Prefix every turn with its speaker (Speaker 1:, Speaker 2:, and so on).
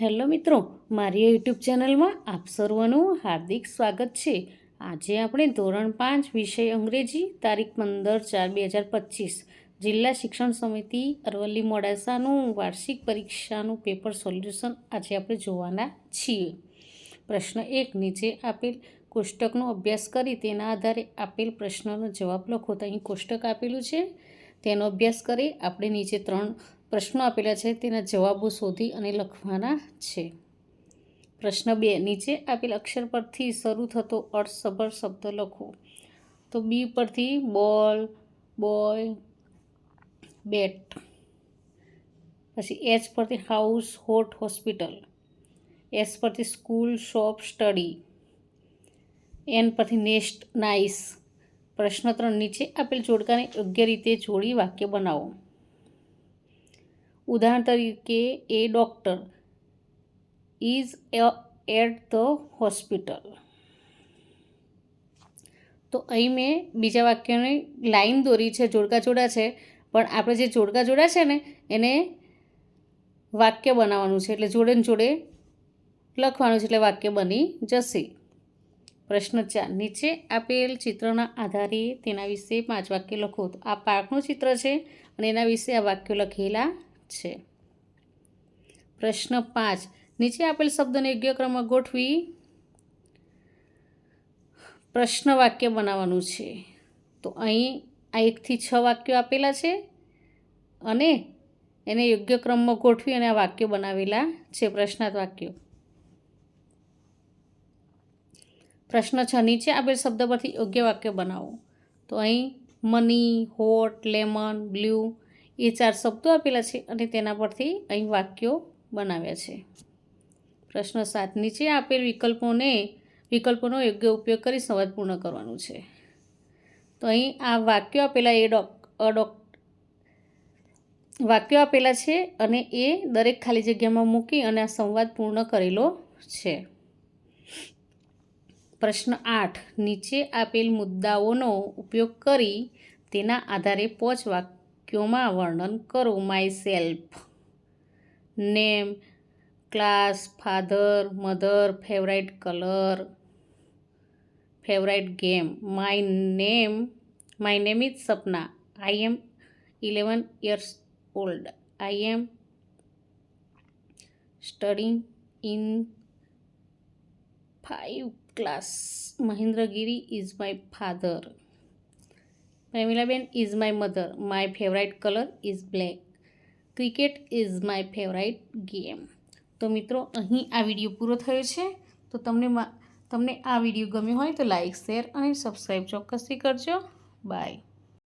Speaker 1: Hello મિત્રો, મારી YouTube ચેનલમાં આપ સર્વનું હાર્દિક સ્વાગત છે. આજે આપણે ધોરણ પાંચ વિષય અંગ્રેજી, તારીખ પંદર ચાર બે હજાર પચીસ. જિલ્લા શિક્ષણ સમિતિ અરવલ્લી મોડાસાનું વાર્ષિક પરીક્ષાનું પેપર સોલ્યુશન આજે આપણે જોવાના છીએ. પ્રશ્ન એક, નીચે આપેલ કોષ્ટકનો અભ્યાસ કરી તેના આધારે આપેલ પ્રશ્નનો જવાબ લખો. તો અહીં કોષ્ટક આપેલું છે. તેનો અભ્યાસ કરી આપણે નીચે ત્રણ પ્રશ્નો આપેલા છે, તેના જવાબો શોધી અને લખવાના છે. પ્રશ્ન બે, નીચે આપેલ અક્ષર પરથી શરૂ થતો અર્થસભર શબ્દ લખો. તો બી પરથી બોલ બોય બેટ. પછી એચ પરથી હાઉસ, હોટ, હોસ્પિટલ. એસ પરથી સ્કૂલ, શોપ, સ્ટડી. એન પરથી નેસ્ટ, નાઇસ. પ્રશ્ન ત્રણ, નીચે આપેલ જોડકાને યોગ્ય રીતે જોડી વાક્ય બનાવો. ઉદાહરણ તરીકે, a doctor is at the hospital. તો અહીં મેં બીજા વાક્યની લાઈન દોરી છે, જોડકા જોડા છે, પણ આપણે જે જોડકા જોડા છે ને, એને વાક્ય બનાવવાનું છે, એટલે જોડે જોડે લખવાનું છે, એટલે વાક્ય બની જશે. પ્રશ્ન ચાર, નીચે આપેલ ચિત્રના આધારે તેના વિશે પાંચ વાક્ય લખો. તો આ પાર્કનું ચિત્ર છે અને એના વિશે આ વાક્યો લખેલા છે. પ્રશ્ન પાંચ. નીચે આપેલ શબ્દને યોગ્ય ક્રમમાં ગોઠવી પ્રશ્ન વાક્ય બનાવવાનું છે. તો અહીં આ એકથી છ વાક્યો આપેલા છે અને એને યોગ્ય ક્રમમાં ગોઠવી અને આ વાક્યો બનાવેલા છે, પ્રશ્નાર્થ વાક્યો. પ્રશ્ન છ. નીચે આપેલ શબ્દ પરથી યોગ્ય વાક્ય બનાવો. તો અહીં મની, હોટ, લેમન, બ્લુ એ ચાર શબ્દો આપેલા છે અને તેના પરથી અહીં વાક્યો બનાવ્યા છે. પ્રશ્ન સાત. નીચે આપેલ વિકલ્પોને, વિકલ્પોનો યોગ્ય ઉપયોગ કરી સંવાદ પૂર્ણ કરવાનું છે. તો અહીં આ વાક્યો આપેલા એ ડોક અડોક વાક્યો આપેલા છે અને એ દરેક ખાલી જગ્યામાં મૂકી અને આ સંવાદ પૂર્ણ કરેલો છે. પ્રશ્ન આઠ. નીચે આપેલ મુદ્દાઓનો ઉપયોગ કરી તેના આધારે પોચ વાક્યોમાં વર્ણન કરો my self name class father mother favourite colour favourite game my name my name is Sapna I am eleven years old I am studying in five class Mahendragiri is my father Premilaben is my mother my favourite colour is black cricket is my favourite game તો મિત્રો, અહીં આ video પૂરો થયો છે. તો તમને તમને આ વીડિયો ગમ્યો હોય તો લાઇક શેર અને સબસ્ક્રાઈબ ચોક્કસથી કરજો. બાય